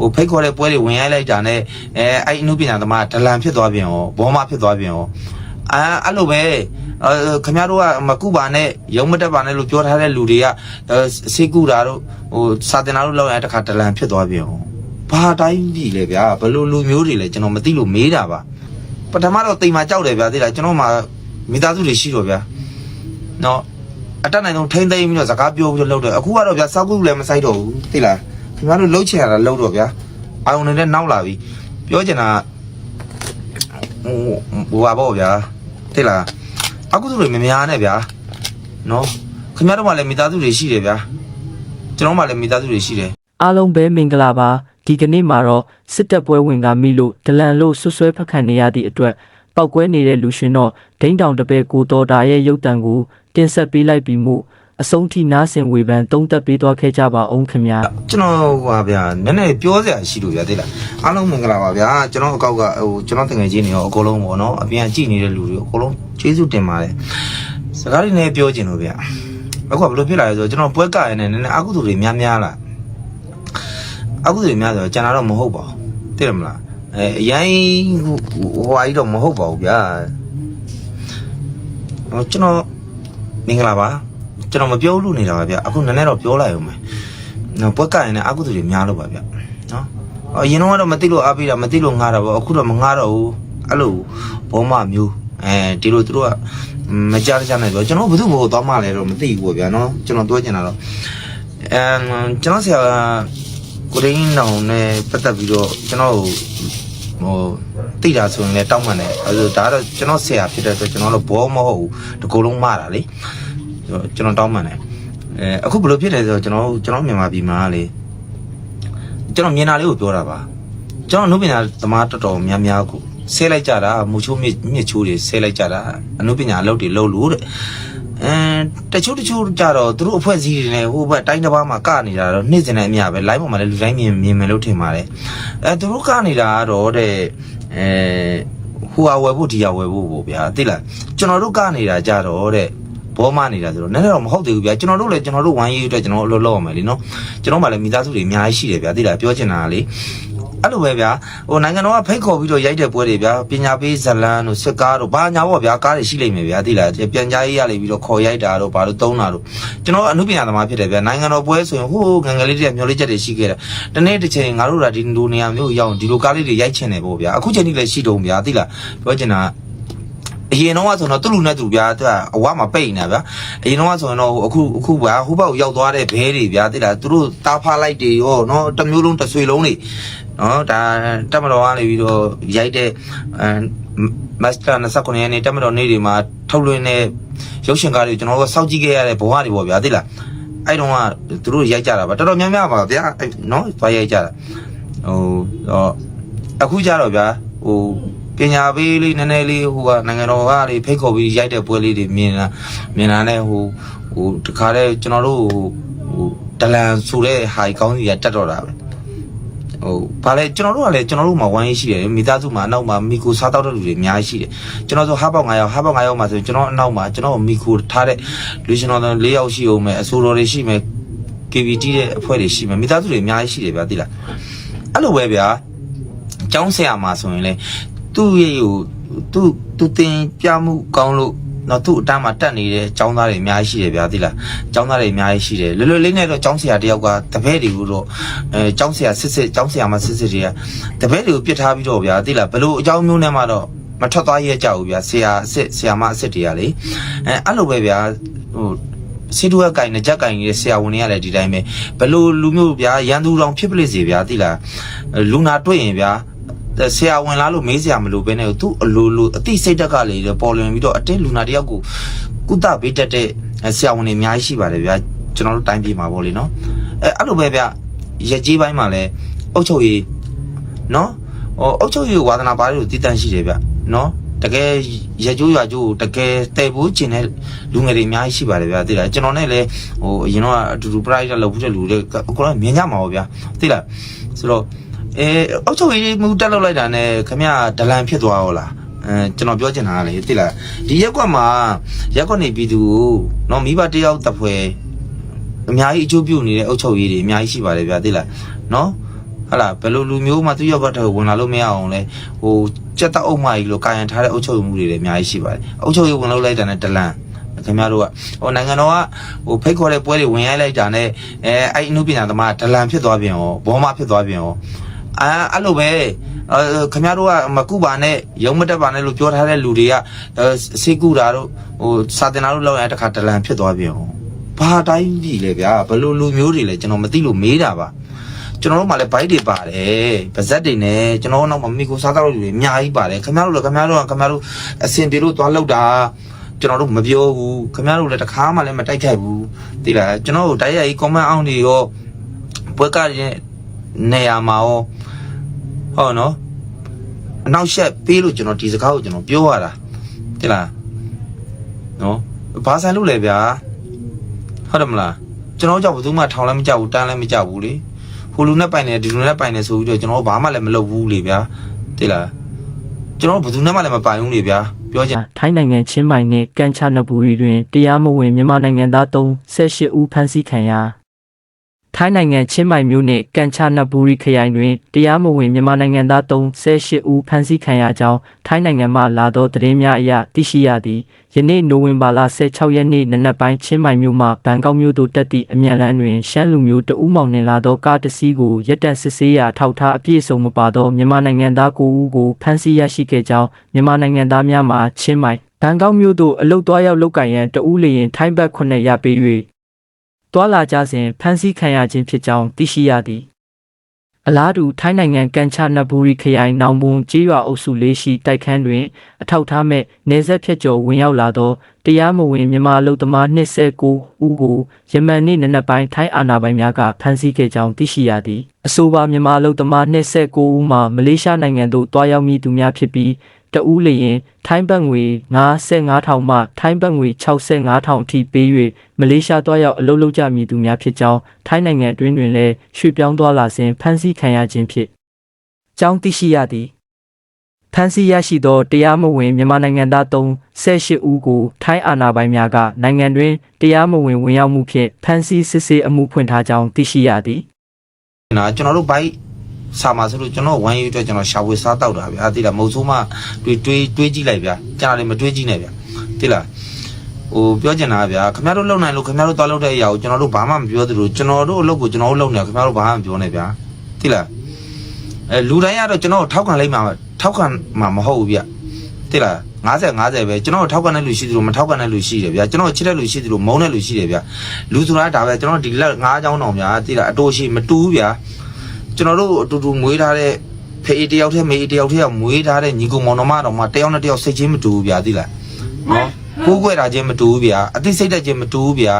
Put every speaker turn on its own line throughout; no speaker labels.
ဟိုဖိတ်ခေါ်တဲ့ပွဲတွေဝင်ရိုက်လိုက်တာနဲ့အဲအဲ့အမှုပညာသမားဒလန်ဖြစ်သွားပြန်ရောဘောမဖြစ်သွားပြန်ရောအာအဲ့လိုပဲအဲခင်ဗျားတို့ကမကုပါနဲ့ရုံမတက်ပါနဲ့လို့ပြောထားတဲ့လူတွေကအဲစေကူတာတို့ဟိုစာတင်တာတို့လောက်ရတဲ့တခါဒလန်ဖြစ်သွားပြန်ရောဘာတိုင်းပြီလဲဗျာဘယ်လိုလူမျိုးတွေလဲကျွန်တော်မသိလို့မေးတာပါပထမတော့တိမ်မှာကြောက်တယ်ဗျာသိလားကျွန်တော်မှမိသားစုတွေရှိတော့ဗျာနော်အတက်နိုင်ဆုံးထိမ့်သိမ့်ပြီးတော့စကားပြောပြီးတော့လုပ်တယ်အခုကတော့ဗျာစောက်ကူလည်းမဆိုင်တော့ဘူးသိလား ခင်ဗျားတို့လှုပ်ချင်ရတာလှုပ်တော့ဗျာအာုံနေတဲ့နောက်လာပြီပြောချင်တာဟိုဟိုပါပေါ့ဗျာသိလားအခုသူတွေမများနဲ့ဗျာနော်ခင်ဗျားတို့မှလည်းမိသားစုတွေရှိတယ်ဗျာကျွန်တော်မှလည်းမိသားစုတွေရှိတယ်
အားလုံးပဲမင်္ဂလာပါဒီကနေ့မှာတော့စစ်တပ်ပွဲဝင်ကမိလို့ဒလန်လို့ဆွဆွဲဖက်ခံနေရသည့်အတွက်ပောက်ကွဲနေတဲ့လူရှင်တော့ဒိန်းတောင်တပည့်ကိုတော်တာရဲ့ရုပ်တံကိုတင်ဆက်ပေးလိုက်ပြီးမှု အဆုံးထိနားဆင်ဝေဖန်သုံးသက်ပေးသွားခဲ့ကြပါအောင်ခင်ဗျာ
ကျွန်တော်ဟာဗျာနည်းနည်းပြောစရာရှိလို့ဗျာသိလားအားလုံးမင်္ဂလာပါဗျာကျွန်တော်အကောက်ကဟိုကျွန်တော်တငယ်ချင်းတွေရောအကုန်လုံးပေါ့နော်အပြင်ကြည့်နေတဲ့လူတွေအကုန်လုံးကျေးဇူးတင်ပါတယ်စကားတွေနဲ့ပြောချင်လို့ဗျာအခုကဘယ်လိုဖြစ်လာလဲဆိုတော့ကျွန်တော်ပွဲကရနေနည်းနည်းအကုသိုလ်တွေများများလာအကုသိုလ်တွေများဆိုတော့ကျွန်တော်တော့မဟုတ်ပါဘူးသိတယ်မလားအဲအရင်ဟိုဟိုဟာကြီးတော့မဟုတ်ပါဘူးဗျာဟိုကျွန်တော်မင်္ဂလာပါ ကျွန်တော်မပြောလို့နေတာပါဗျာအခုနည်းနည်းတော့ပြောလိုက်အောင်မယ်နော်ပွဲကရင်လည်းအကုသိုလ်တွေများလို့ပါဗျနော်အရင်တော့ကတော့မသိလို့အားပေးတာမသိလို့ငားတာပေါ့အခုတော့မငားတော့ဘူးအဲ့လိုဘောမမျိုးအဲဒီလိုသူတို့ကမကြားကြနိုင်ပြောကျွန်တော်ဘယ်သူ့ကိုသွားမှလဲတော့မသိဘူးပေါ့ဗျာနော်ကျွန်တော်ပြောချင်တာတော့အမ်ကျွန်တော်ဆရာကိုရင်းနောင်နဲ့ပတ်သက်ပြီးတော့ကျွန်တော်ဟိုတိတာဆိုရင်လည်းတောင်းမှန်တယ်အဲဒါဒါတော့ကျွန်တော်ဆရာဖြစ်တဲ့အတွက်ကျွန်တော်တို့ဘောမဟုတ်ဘူးတကူလုံးမှားတာလေ ကျွန်တော်တောင်းမှန်တယ်အဲအခုဘယ်လိုဖြစ်လဲဆိုတော့ကျွန်တော်ကျွန်တော်မြန်မာပြည်မှာလေကျွန်တော်မြင်တာလေးကိုပြောတာပါကျွန်တော်အနုပညာသမားတော်တော်များများကိုဆဲလိုက်ကြတာမူချိုးမြစ်မြစ်ချိုးတွေဆဲလိုက်ကြတာအနုပညာအလုပ်တွေလုပ်လို့တဲ့အဲတချို့တချို့ကြတော့သူတို့အဖွဲ့အစည်းတွေနဲ့ဟိုဘက်တိုင်းတစ်ပါးမှာကနေတာတော့နှိမ့်စင်တဲ့အမြပဲ live ပေါ်မှာလည်းလူတိုင်းမြင်မြင်မယ်လို့ထင်ပါတယ်အဲသူတို့ကနေတာကတော့တဲ့အဲဟိုဟာဝယ်ဖို့ဒီဟာဝယ်ဖို့ပေါ့ဗျာသိလားကျွန်တော်တို့ကနေတာကြတော့တဲ့ ဘောမနေတာဆိုတော့နည်းနည်းတော့မဟုတ်သေးဘူးဗျာကျွန်တော်တို့လည်းကျွန်တော်တို့ဝိုင်းရေးအတွက်ကျွန်တော်တို့အလုပ်လုပ်ရမယ်လीနော်ကျွန်တော်မှလည်းမိသားစုတွေအများကြီးရှိတယ်ဗျာသိလားပြောချင်တာကလေအဲ့လိုပဲဗျာဟိုနိုင်ငံတော်ကဖိတ်ခေါ်ပြီးတော့ရိုက်တဲ့ပွဲတွေဗျာပညာပေးဇလန်းတို့စစ်ကားတို့ဘာညာပေါ့ဗျာကားတွေရှိလိမ့်မယ်ဗျာသိလားပြန်ကြားရေးရလိမ့်ပြီးတော့ခေါ်ရိုက်တာတို့ဘာလို့တုံးတာတို့ကျွန်တော်ကအမှုပညာသမားဖြစ်တယ်ဗျာနိုင်ငံတော်ပွဲဆိုရင်ဟိုးငငယ်လေးတွေကမျောလေးချက်တွေရှိခဲ့တယ်တနေ့တစ်ချိန်ငါတို့ကဒီလိုနေရာမျိုးရောက်ဒီလိုကားလေးတွေရိုက်ချင်တယ်ပေါ့ဗျာအခုချိန်ထိလည်းရှိတုံးဗျာသိလားပြောချင်တာက အရင်တော့ဆိုတော့သူ့လူနဲ့သူဗျာသူကအဝမှာပိတ်နေတာဗျာအရင်တော့ဆိုရင်တော့အခုအခုဗျာဟိုဘက်ကိုရောက်သွားတဲ့ဘဲတွေဗျာသိလားသူတို့တားဖားလိုက်တွေရောနော်တစ်မျိုးလုံးတစ်ဆွေလုံးတွေနော်ဒါတက်မတော်ကနေပြီးတော့ရိုက်တဲ့အဲမတ်စတာ29ရက်နေ့တက်မတော်နေ့တွေမှာထုတ်လွှင့်တဲ့ရုပ်ရှင်ကားတွေကျွန်တော်တို့စောင့်ကြည့်ခဲ့ရတဲ့ဘဝတွေပေါ့ဗျာသိလားအဲ့တုန်းကသူတို့ရိုက်ကြတာပါတော်တော်များများပါဗျာအဲ့နော်သွားရိုက်ကြတာဟိုတော့အခုကြတော့ဗျာဟို ပညာပေးလေးနည်းနည်းလေးဟိုကနိုင်ငံတော်ကလေဖိတ်ခေါ်ပြီးရိုက်တဲ့ပွဲလေးတွေမြင်လာမြင်လာတဲ့ဟိုဟိုတခါတည်းကျွန်တော်တို့ဟိုဟိုဒလန်ဆိုတဲ့ဟာကြီးကောင်းစီကတက်တော့တာပဲဟိုဘာလဲကျွန်တော်တို့ကလည်းကျွန်တော်တို့မှာဝိုင်းရှိတယ်မိသားစုမှာအနောက်မှာမီကိုစားတော့တဲ့လူတွေအများကြီးရှိတယ်ကျွန်တော်ဆိုဟာပေါက်9ယောက်ဟာပေါက်9ယောက်မှာဆိုရင်ကျွန်တော်အနောက်မှာကျွန်တော်မီကိုထားတဲ့လူရှင်တော်4ယောက်ရှိအောင်မယ်အဆိုတော်တွေရှိမယ် KVT တဲ့အဖွဲ့တွေရှိမယ်မိသားစုတွေအများကြီးရှိတယ်ဗျာသိလားအဲ့လိုပဲဗျာကျောင်းဆရာမှာဆိုရင်လေ သူ့ရဲ့ဟိုသူ့သူတင်ပြမှုကောင်းလို့တော့သူ့အတန်းမှာတက်နေတဲ့ကျောင်းသားတွေအများကြီးရှိတယ်ဗျာသိလားကျောင်းသားတွေအများကြီးရှိတယ်လွယ်လွယ်လေးနဲ့တော့ကျောင်းဆရာတယောက်ကတပည့်တွေကိုတော့အဲကျောင်းဆရာစစ်စစ်ကျောင်းဆရာမစစ်စစ်တွေကတပည့်တွေကိုပြစ်ထားပြီးတော့ဗျာသိလားဘလို့အကြောင်းမျိုးနဲ့မှတော့မထွက်သွားရဲကြဘူးဗျာဆရာအစ်စ်ဆရာမအစ်စ်တွေကလေအဲအဲ့လိုပဲဗျာဟိုစီတူကကင်နဲ့ကြက်ကင်နေတဲ့ဆရာဝန်တွေကလည်းဒီတိုင်းပဲဘလို့လူမျိုးဗျာရန်သူတောင်ဖြစ်ပလိစေဗျာသိလားလူနာတွေ့ရင်ဗျာ ဆရာဝန်လားလို့မေးစရာမလိုဘဲနဲ့သူ့အလိုလိုအသိစိတ်တက်ကလေးပေါ်လွင်ပြီးတော့အတင်းလူနာတယောက်ကိုကုသပေးတတ်တဲ့ဆရာဝန်တွေအများကြီးရှိပါတယ်ဗျာကျွန်တော်တို့တိုင်းပြည်မှာပေါ့လေနော်အဲအဲ့လိုပဲဗျာရက်ကြီးပိုင်းမှာလည်းအုတ်ချုပ်ရေးနော်ဟိုအုတ်ချုပ်ရေးဝါသနာပါးတွေကိုတည်တံ့ရှိတယ်ဗျနော်တကယ်ရကြိုးရကြိုးတကယ်တဲဖို့ကျင်တဲ့လူငယ်တွေအများကြီးရှိပါတယ်ဗျာသိလားကျွန်တော်နဲ့လည်းဟိုအရင်တော့အတူတူ private လောက်ဖို့တဲ့လူတွေကိုယ်ကမြင်ကြမှာပါဗျာသိလားဆိုတော့ အဲအုတ်ချုပ်ရေးမူတက်လောက်လိုက်တာနဲ့ခမရဒလန်ဖြစ်သွားရောလားအဲကျွန်တော်ပြောချင်တာကလေသိလားဒီရက်ကွက်မှာရက်ကွက်နေပြည်သူကိုနော်မိဘတယောက်တစ်ဖွဲအများကြီးအကျိုးပြုနေတဲ့အုတ်ချုပ်ရေးတွေအများကြီးရှိပါတယ်ဗျာသိလားနော်ဟလာဘယ်လိုလူမျိုးမှသူ့ရောက်ဘက်ထဝင်လာလို့မရအောင်လဲဟိုကြက်တောက်အုပ်မကြီးလို့ကာယံထားတဲ့အုပ်ချုပ်မှုတွေလည်းအများကြီးရှိပါတယ်အုပ်ချုပ်ရေးဝင်လို့လိုက်တာနဲ့တလန်ခင်ဗျားတို့ကဟိုနိုင်ငံတော်ကဟိုဖိတ်ခေါ်တဲ့ပွဲတွေဝင်ရိုက်လိုက်တာနဲ့အဲအဲ့အမှုပညာသမားဒလန်ဖြစ်သွားပြန်ရောဘောမဖြစ်သွားပြန်ရော အာအဲ့လိုပဲအဲခင်ဗျားတို့ကမကုပါနဲ့ရုံမတက်ပါနဲ့လို့ပြောထားတဲ့လူတွေကစေကူတာတို့ဟိုစာတင်တာတို့လောက်ရင်တခါဒလန်ဖြစ်သွားပြန်ရောဘာတိုင်းပြီလဲဗျာဘယ်လိုလူမျိုးတွေလဲကျွန်တော်မသိလို့မေးတာပါကျွန်တော်တို့မှလည်းဘိုက်တွေပါတယ်ပါဇက်တွေနဲ့ကျွန်တော်တို့နောက်မှာမိကိုစားတော့လူတွေအများကြီးပါတယ်ခင်ဗျားတို့လည်းခင်ဗျားတို့ကခင်ဗျားတို့အစင်ပြေလို့သွားလောက်တာကျွန်တော်တို့မပြောဘူးခင်ဗျားတို့လည်းတစ်ခါမှလည်းမတိုက်ခိုက်ဘူးသိလားကျွန်တော်တို့တိုက်ရိုက် comment အောင်တွေရောပွဲကရဲ့ နေရာမှာရောဟုတ်နော်အနောက်ရှက်ပေးလို့ကျွန်တော်ဒီစကားကိုကျွန်တော်ပြောရတာသိလားနော်ဘာဆိုင်လို့လဲဗျာဟုတ်တယ်မလားကျွန်တော်ကြောင့်ဘယ်သူမှထောင်လည်းမကြောက်ဘူးတန်းလည်းမကြောက်ဘူးလေဟိုလူနဲ့ပိုင်နေဒီလူနဲ့ပိုင်နေဆိုပြီးတော့ကျွန်တော်ဘာမှလည်းမလုပ်ဘူးလေဗျာသိလားကျွန်တော်ဘယ်သူနဲ့မှလည်းမပိုင်ဘူးလေဗျာပြောချင်
ထိုင်းနိုင်ငံချင်းမိုင်နဲ့ကန်ချနဘူရီတွင်တရားမဝင်မြန်မာနိုင်ငံသား38ဦးဖမ်းဆီးခံရ ထိုင်းနိုင်ငံချင်းမိုင်မြို့နယ်ကန်ချနဘူရီခရိုင်တွင်တရားမဝင်မြန်မာနိုင်ငံသား38ဦးဖမ်းဆီးခံရကြောင်းထိုင်းနိုင်ငံမှလာသောသတင်းများအရသိရှိရသည်ယနေ့နိုဝင်ဘာလ16ရက်နေ့နနက်ပိုင်းချင်းမိုင်မြို့မှဘန်ကောက်မြို့သို့တက်သည့်အမြန်လမ်းတွင်ရှမ်းလူမျိုးတဦးမောင်နှင်လာသောကားတစ်စီးကိုရက်တက်စစ်ဆေးရာထောက်ထားအပြည့်စုံမပါသောမြန်မာနိုင်ငံသား9ဦးကိုဖမ်းဆီးရရှိခဲ့ကြောင်းမြန်မာနိုင်ငံသားများမှချင်းမိုင်ဘန်ကောက်မြို့သို့အလုတ်သွားရောက်လုပ်ကင်ရန်တဦးလျင်ထိုင်းဘက်9ရပေး၍ တွာလာကြစဉ်ဖမ်းဆီးခံရခြင်းဖြစ်ကြောင်းသိရှိရသည်အလားတူထိုင်းနိုင်ငံကန်ချနဘူရီခရိုင်နောင်ဘွန်ကျေးရွာအုပ်စုလေးရှိတိုက်ခန်းတွင် အထောက်ထားမဲ့နေဆက်ဖြတ်ကျော်ဝင်ရောက်လာသောတရားမဝင်မြန်မာအလုတ်သမား29ဦးကိုယမန်နေ့နနက်ပိုင်းထိုင်းအာဏာပိုင်များကဖမ်းဆီးခဲ့ကြောင်းသိရှိရသည်အဆိုပါမြန်မာအလုတ်သမား29ဦးမှာမလေးရှားနိုင်ငံသို့တွားရောက်မည်သူများဖြစ်ပြီး တဦးလျင် ထိုင်းဘတ်ငွေ95000မှထိုင်းဘတ်ငွေ65000အထိပေး၍မလေးရှားတွားရောက်အလုပ်လုပ်ကြမည်သူများဖြစ်ကြောင်းထိုင်းနိုင်ငံအတွင်းတွင်လည်းရွှေ့ပြောင်းသွားလာစဉ်ဖမ်းဆီးခံရခြင်းဖြစ်ကြောင်းသိရှိရသည်ဖမ်းဆီးရရှိသောတရားမဝင်မြန်မာနိုင်ငံသား38ဦးကိုထိုင်းအာဏာပိုင်များကနိုင်ငံတွင်တရားမဝင်ဝင်ရောက်မှုဖြင့်ဖမ်းဆီးစစ်ဆေးအမှုဖွင့်ထားကြောင်းသိရှိရသည်
နာကျွန်တော်တို့ဘိုက် စာမှာဆိုလို့ကျွန်တော်ဝိုင်းရေးအတွက်ကျွန်တော်ရှာဝေစားတောက်တာဗျာသိလားမဟုတ်ဆိုးမှတွေးတွေးတွေးကြည့်လိုက်ဗျာကြားတယ်မတွေးကြည့်နဲ့ဗျာသိလားဟိုပြောချင်တာဗျာခင်ဗျားတို့လုံနိုင်လို့ခင်ဗျားတို့သွားလုပ်တဲ့အရာကိုကျွန်တော်တို့ဘာမှမပြောသလိုကျွန်တော်တို့အလုပ်ကိုကျွန်တော်တို့လုပ်နေခင်ဗျားတို့ဘာမှမပြောနဲ့ဗျာသိလားအဲလူတိုင်းကတော့ကျွန်တော်တို့ထောက်ခံလိုက်မှာထောက်ခံမှာမဟုတ်ဘူးဗျသိလား50 50ပဲကျွန်တော်တို့ထောက်ခံတဲ့လူရှိသလိုမထောက်ခံတဲ့လူရှိတယ်ဗျာကျွန်တော်ချစ်တဲ့လူရှိသလိုမုန်းတဲ့လူရှိတယ်ဗျာလူဆိုတာဒါပဲကျွန်တော်ဒီလက်၅ချောင်းတောင်ဗျာသိလားအတိုးရှိမတူဘူးဗျာ ကျွန်တော်တို့အတူတူမွေးထားတဲ့ဖေးတယောက်တည်းမေးတယောက်တည်းကမွေးထားတဲ့ညီကောင်မောင်နှမတော်မှတယောက်နဲ့တယောက်စိတ်ချင်းမတူဘူးဗျာသိလားနော်ကိုယ်ကွယ်တာချင်းမတူဘူးဗျာအသိစိတ်တက်ချင်းမတူဘူးဗျာ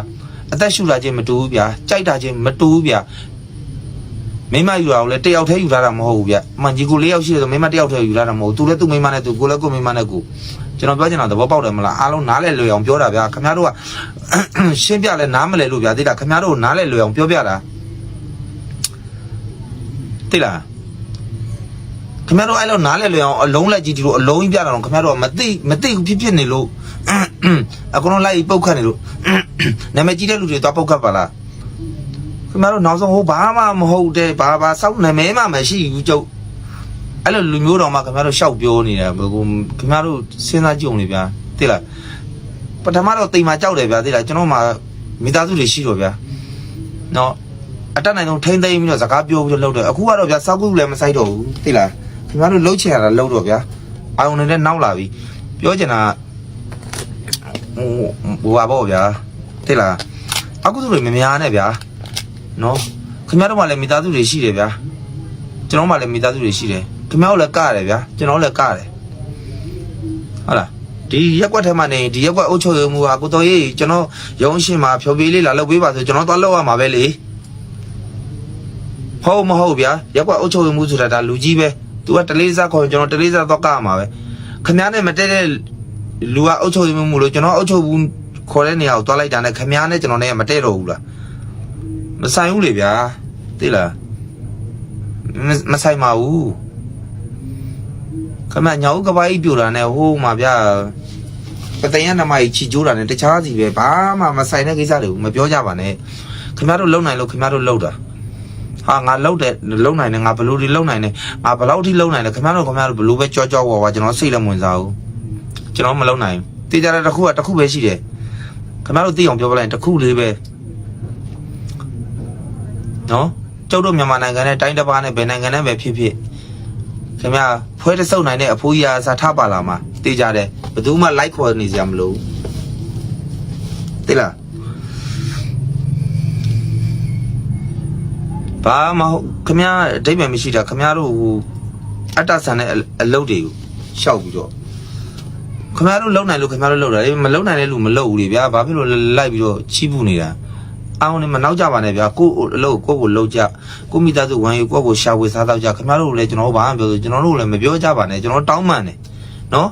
အသက်ရှူလာချင်းမတူဘူးဗျာကြိုက်တာချင်းမတူဘူးဗျာမိမယူတာကိုလည်းတယောက်တည်းယူထားတာမဟုတ်ဘူးဗျာအမှန်ကြီးကို၄ယောက်ရှိတယ်ဆိုမိမတယောက်တည်းယူထားတာမဟုတ်ဘူးသူလည်းသူ့မိမနဲ့သူကိုလည်းကိုယ်မိမနဲ့ကိုကျွန်တော်ပြောချင်တာသဘောပေါက်တယ်မလားအားလုံးနားလဲလွယ်အောင်ပြောတာဗျာခင်ဗျားတို့ကရှင်းပြလဲနားမလဲလို့ဗျာသိလားခင်ဗျားတို့နားလဲလွယ်အောင်ပြောပြတာ သိလားခင်ဗျားတို့အဲ့လိုနားလဲလွယ်အောင်အလုံးလက်ကြီးဒီလိုအလုံးကြီးပြတာတော့ခင်ဗျားတို့ကမသိမသိဘူးဖြစ်ဖြစ်နေလို့အကုန်လုံးလိုက်ပုတ်ခတ်နေလို့နာမည်ကြီးတဲ့လူတွေသွားပုတ်ခတ်ပါလားခင်ဗျားတို့နောက်ဆုံးဟိုဘာမှမဟုတ်တဲ့ဘာဘာစောက်နာမည်မှမရှိဘူးကျုပ်အဲ့လိုလူမျိုးတော်မှခင်ဗျားတို့ရှောက်ပြောနေတာဘယ်ကိုခင်ဗျားတို့စဉ်းစားကြည့်အောင်လေဗျာသိလားပထမတော့တိမ်မှာကြောက်တယ်ဗျာသိလားကျွန်တော်မှမိသားစုတွေရှိတော့ဗျာနော် အတက်နိုင်ဆုံးထိမ့်သိမ့်ပြီးတော့စကားပြောပြီးတော့လုပ်တယ်အခုကတော့ဗျာစောက်ကူလည်းမဆိုင်တော့ဘူးသိလားခင်ဗျားတို့လှုပ်ချင်ရတာလှုပ်တော့ဗျာအာယုံနေနဲ့နောက်လာပြီပြောချင်တာဟိုဟိုပါပေါ့ဗျာသိလားအခုသူတွေမများနဲ့ဗျာနော်ခင်ဗျားတို့မှလည်းမိသားစုတွေရှိတယ်ဗျာကျွန်တော်မှလည်းမိသားစုတွေရှိတယ်ခင်ဗျားတို့လည်းကရတယ်ဗျာကျွန်တော်လည်းကရတယ်ဟုတ်လားဒီရက်ကွက်ထဲမှာနေဒီရက်ကွက်အုပ်ချုပ်ရေးမှုဟာကိုတော်ရေးကျွန်တော်ရုံးရှင်မှာဖြော်ပြလေးလာလုပ်ပေးပါဆိုကျွန်တော်သွားလုပ်ရမှာပဲလေ ဟုတ်မဟုတ်ဗျာရက်ကွက်အုပ်ချုပ်ရေးမှုဆိုတာဒါလူကြီးပဲ तू ကတလေးစားခေါ်ရင်ကျွန်တော်တလေးစားတော့ကရမှာပဲခင်ဗျားနဲ့မတည့်တဲ့လူကအုပ်ချုပ်ရေးမှုလို့ကျွန်တော်အုပ်ချုပ်ဘူးခေါ်တဲ့နေရာကိုတွားလိုက်တာနဲ့ခင်ဗျားနဲ့ကျွန်တော်နဲ့မတည့်တော့ဘူးလားမဆိုင်ဘူးလေဗျာသိလားမမဆိုင်ပါဘူးခင်ဗျာညောင်ကပားကြီးပြိုတာနဲ့ဟိုးမှာဗျာပတယံနမကြီးချီကျိုးတာနဲ့တခြားစီပဲဘာမှမဆိုင်တဲ့ကိစ္စတွေဘူးမပြောကြပါနဲ့ခင်ဗျားတို့လုံနိုင်လို့ခင်ဗျားတို့လုံတာ ဟဟာငါလှုပ်တယ်လှုပ်နိုင်တယ်ငါဘယ်လိုဒီလှုပ်နိုင်တယ်ငါဘယ်လောက်ထိလှုပ်နိုင်လဲခင်ဗျားတို့ခင်ဗျားတို့ဘယ်လိုပဲကြောကြောဝါဝါကျွန်တော်စိတ်လည်းမဝင်စားဘူးကျွန်တော်မလှုပ်နိုင်ဘူးတေးကြတဲ့တစ်ခုကတစ်ခုပဲရှိတယ်ခင်ဗျားတို့သိအောင်ပြောပြလိုက်ရင်တစ်ခုလေးပဲနော်ကျုပ်တို့မြန်မာနိုင်ငံနဲ့တိုင်းတစ်ပါးနဲ့ဘယ်နိုင်ငံနဲ့ပဲဖြစ်ဖြစ်ခင်ဗျာဖွဲတဆုပ်နိုင်တဲ့အဖိုးကြီးအစားထားပါလာမှာတေးကြတယ်ဘယ်သူမှလိုက်ခေါ်နေစရာမလိုဘူးတိလား ဘာမဟုတ်ခမရအတိတ်ပဲမရှိတာခမရတို့ဟိုအတ္တဆန်တဲ့အအလုပ်တွေကိုရှောက်ပြီးတော့ခမရတို့လုံနိုင်လို့ခမရတို့လုံတာလေမလုံနိုင်တဲ့လူမလုံဘူးလေဗျာဘာဖြစ်လို့လိုက်ပြီးတော့ချီးပူနေတာအောင်နေမနောက်ကြပါနဲ့ဗျာကိုယ့်အလုပ်ကိုယ့်ကိုလုံကြကိုယ့်မိသားစုဝမ်းယူကိုယ့်ကိုရှာဝေစားတော့ကြခမရတို့လည်းကျွန်တော်တို့ဘာမှမပြောဆိုကျွန်တော်တို့လည်းမပြောကြပါနဲ့ကျွန်တော်တောင်းပန်တယ်နော်